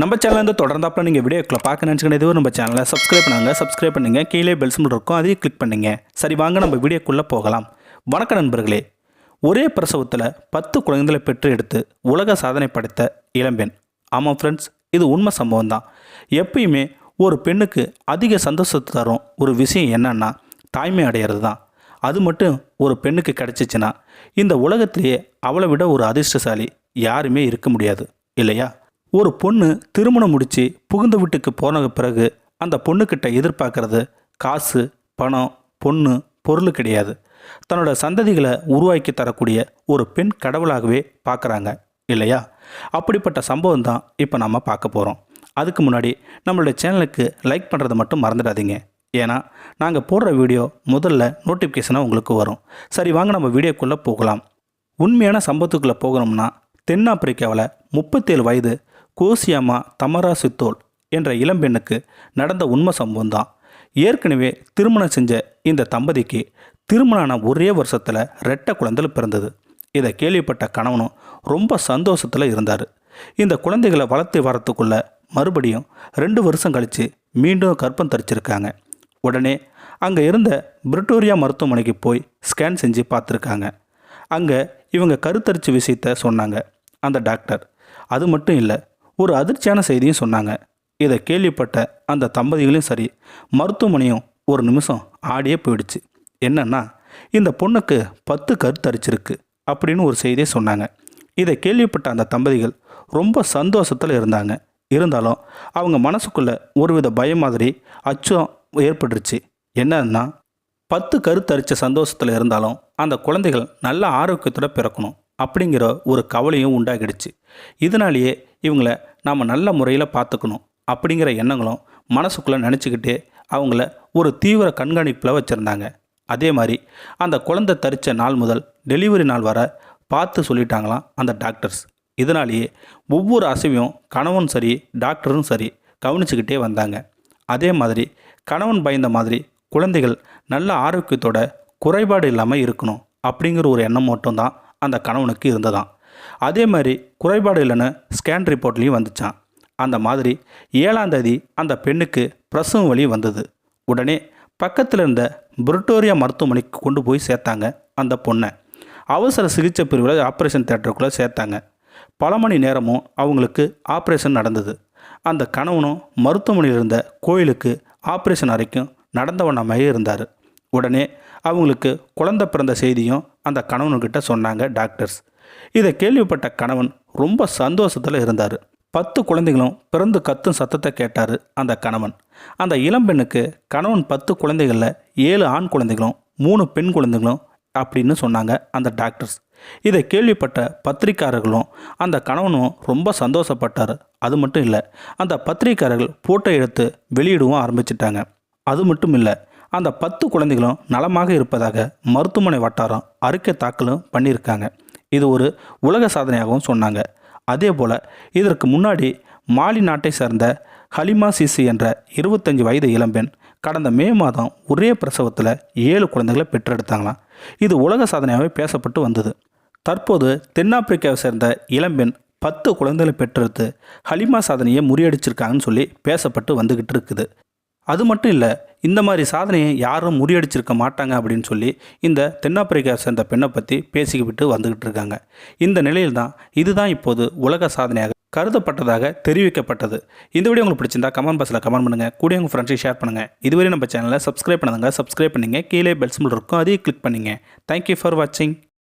நம்ம சேனலேருந்து தொடர்ந்தாப்பில் நீங்கள் வீடியோக்களை பார்க்க நினச்சிக்கிட்டு நம்ம சேனலை சப்ஸ்கிரைப் பண்ணுங்கள் சப்ஸ்கிரைப் பண்ணுங்கள் கீழே பெல் சிம்பிள் இருக்கும். அதையும் கிளிக் பண்ணுங்கள் சரி வாங்க நம்ம வீடியோக்குள்ளே போகலாம். வணக்க நண்பர்களே. ஒரே பிரசவத்தில் பத்து குழந்தைகளை பெற்று எடுத்து உலக சாதனை படைத்த இளம்பெண் ஆமாம் ஃப்ரெண்ட்ஸ் இது உண்மை சம்பவம் தான் எப்பயுமே ஒரு பெண்ணுக்கு அதிக சந்தோஷத்தை தரும் ஒரு விஷயம் என்னன்னா தாய்மை அடையிறது தான் அது மட்டும் ஒரு பெண்ணுக்கு கிடச்சிச்சின்னா இந்த உலகத்திலேயே அவளை விட ஒரு அதிர்ஷ்டசாலி யாருமே இருக்க முடியாது. இல்லையா? ஒரு பொண்ணு திருமணம் முடித்து புகுந்த வீட்டுக்கு போன பிறகு அந்த பொண்ணுக்கிட்ட எதிர்பார்க்கறது காசு பணம் பொண்ணு பொருள் கிடையாது. தன்னோட சந்ததிகளை உருவாக்கி தரக்கூடிய ஒரு பெண் கடவுளாகவே பார்க்குறாங்க இல்லையா? அப்படிப்பட்ட சம்பவம் தான் இப்போ நம்ம பார்க்க போகிறோம் அதுக்கு முன்னாடி நம்மளுடைய சேனலுக்கு லைக் பண்ணுறதை மட்டும் மறந்துடாதீங்க. ஏன்னா நாங்கள் போடுற வீடியோ முதல்ல நோட்டிஃபிகேஷனாக உங்களுக்கு வரும். சரி வாங்க நம்ம வீடியோக்குள்ளே போகலாம். உண்மையான சம்பவத்துக்குள்ளே போகணும்னா தென்னாப்பிரிக்காவில் முப்பத்தேழு வயது கோசியாமா தமரா சித்தோல் என்ற இளம்பெண்ணுக்கு நடந்த உண்மை சம்பவம் தான் ஏற்கனவே திருமணம் செஞ்ச இந்த தம்பதிக்கு திருமணம் ஆன ஒரே வருஷத்தில் ரெட்டை குழந்தை பிறந்தது. இதை கேள்விப்பட்ட கணவனும் ரொம்ப சந்தோஷத்தில் இருந்தார். இந்த குழந்தைகளை வளர்த்து வரத்துக்குள்ள மறுபடியும் ரெண்டு வருஷம் கழித்து மீண்டும் கற்பம் தரிச்சிருக்காங்க. உடனே அங்கே இருந்த பிரிட்டோரியா மருத்துவமனைக்கு போய் ஸ்கேன் செஞ்சு பார்த்துருக்காங்க. அங்கே இவங்க கருத்தரிச்சு விஷயத்த சொன்னாங்க. அந்த டாக்டர் அது மட்டும் இல்லை ஒரு அதிர்ச்சியான செய்தியும் சொன்னாங்க. இதை கேள்விப்பட்ட அந்த தம்பதிகளையும் சரி மருத்துவமனையும் ஒரு நிமிஷம் ஆடியே போயிடுச்சு. என்னன்னா இந்த பொண்ணுக்கு பத்து கருத்தரிச்சிருக்கு அப்படின்னு ஒரு செய்தியை சொன்னாங்க. இதை கேள்விப்பட்ட அந்த தம்பதிகள் ரொம்ப சந்தோஷத்தில் இருந்தாங்க. இருந்தாலும் அவங்க மனசுக்குள்ள ஒருவித பயம் மாதிரி அச்சம் ஏற்பட்டுருச்சு. என்னன்னா பத்து கருத்தரிச்ச சந்தோஷத்தில் இருந்தாலும் அந்த குழந்தைகள் நல்ல ஆரோக்கியத்தோட பிறக்கணும். அப்படிங்கிற ஒரு கவலையும் உண்டாகிடுச்சு. இதனாலேயே இவங்களை நாம் நல்ல முறையில் பார்த்துக்கணும் அப்படிங்கிற எண்ணங்களும் மனசுக்குள்ளே நினச்சிக்கிட்டே அவங்கள ஒரு தீவிர கண்காணிப்பில் வச்சுருந்தாங்க. அதே மாதிரி அந்த குழந்தை தரித்த நாள் முதல் டெலிவரி நாள் வர பார்த்து சொல்லிட்டாங்களாம் அந்த டாக்டர்ஸ். இதனாலேயே ஒவ்வொரு அசைவையும் கணவன் சரி டாக்டரும் சரி கவனிச்சுக்கிட்டே வந்தாங்க. அதே மாதிரி கணவன் பயந்த மாதிரி குழந்தைகள் நல்ல ஆரோக்கியத்தோட குறைபாடு இல்லாமல் இருக்கணும் அப்படிங்கிற ஒரு எண்ணம் மட்டும்தான் அந்த கணவனுக்கு இருந்ததாம். அதே மாதிரி குறைபாடு இல்லைன்னு ஸ்கேன் ரிப்போர்ட்லேயும் வந்துச்சான் அந்த மாதிரி ஏழாம் தேதி அந்த பெண்ணுக்கு பிரசவம் வழி வந்தது. உடனே பக்கத்தில் இருந்த பிரிட்டோரியா மருத்துவமனைக்கு கொண்டு போய் சேர்த்தாங்க அந்த பொண்ணை. அவசர சிகிச்சை பிரிவில் ஆப்ரேஷன் தேட்டருக்குள்ளே சேர்த்தாங்க. பல மணி நேரமும் அவங்களுக்கு ஆப்ரேஷன் நடந்தது. அந்த கணவனும் மருத்துவமனையில் இருந்த கோயிலுக்கு ஆப்ரேஷன் அறைக்கும் நடந்த வண்ணமாகவே இருந்தார். உடனே அவங்களுக்கு குழந்தை பிறந்த செய்தியும் அந்த கணவனுக்கிட்ட சொன்னாங்க டாக்டர்ஸ். இதை கேள்விப்பட்ட கணவன் ரொம்ப சந்தோஷத்தில் இருந்தார். பத்து குழந்தைகளும் பிறந்து கத்தும் சத்தத்தை கேட்டார் அந்த கணவன். அந்த இளம்பெண்ணுக்கு கணவன் பத்து குழந்தைகளில் ஏழு ஆண் குழந்தைகளும் மூணு பெண் குழந்தைகளும் அப்படின்னு சொன்னாங்க அந்த டாக்டர்ஸ். இதை கேள்விப்பட்ட பத்திரிக்காரர்களும் அந்த கணவனும் ரொம்ப சந்தோஷப்பட்டார். அது மட்டும் இல்லை அந்த பத்திரிக்காரர்கள் போட்டோ எடுத்து வெளியிடவும் ஆரம்பிச்சிட்டாங்க. அது மட்டும் இல்லை அந்த பத்து குழந்தைகளும் நலமாக இருப்பதாக மருத்துவமனை வட்டாரம் அறிக்கை தாக்கலும் பண்ணியிருக்காங்க. இது ஒரு உலக சாதனையாகவும் சொன்னாங்க. அதே போல் இதற்கு முன்னாடி மாலி நாட்டை சேர்ந்த ஹலிமா சிசி என்ற இருபத்தஞ்சு வயது இளம்பெண் கடந்த மே மாதம் ஒரே பிரசவத்தில் ஏழு குழந்தைகளை பெற்றெடுத்தாங்களாம். இது உலக சாதனையாகவே பேசப்பட்டு வந்தது. தற்போது தென்னாப்பிரிக்காவை சேர்ந்த இளம்பெண் பத்து குழந்தைகளை பெற்றெடுத்து ஹலிமா சாதனையை முறியடிச்சிருக்காங்கன்னு சொல்லி பேசப்பட்டு வந்துக்கிட்டு இருக்குது. அது மட்டும் இல்லை இந்த மாதிரி சாதனையை யாரும் முறியடிச்சிருக்க மாட்டாங்க அப்படின்னு சொல்லி இந்த தென்னாப்பிரிக்கா சேர்ந்த பெண்ணை பற்றி பேசிக்கிட்டு வந்துக்கிட்டு இருக்காங்க. இந்த நிலையில் தான் இதுதான் இப்போது உலக சாதனையாக கருதப்பட்டதாக தெரிவிக்கப்பட்டது. இந்த வீடியோ உங்களுக்கு பிடிச்சிருந்தா கமெண்ட் பாக்ஸில் கமெண்ட் பண்ணுங்கள் கூட உங்கள் ஃப்ரெண்ட்ஸையும் ஷேர் பண்ணுங்கள் இதுவரை நம்ம சேனலை சப்ஸ்கிரைப் பண்ணுங்க சப்ஸ்கிரைப் பண்ணிங்க. கீழே பெல் சிம்பிள் இருக்கும். அதையும் கிளிக் பண்ணுங்கள் தேங்க்யூ ஃபார் வாட்சிங்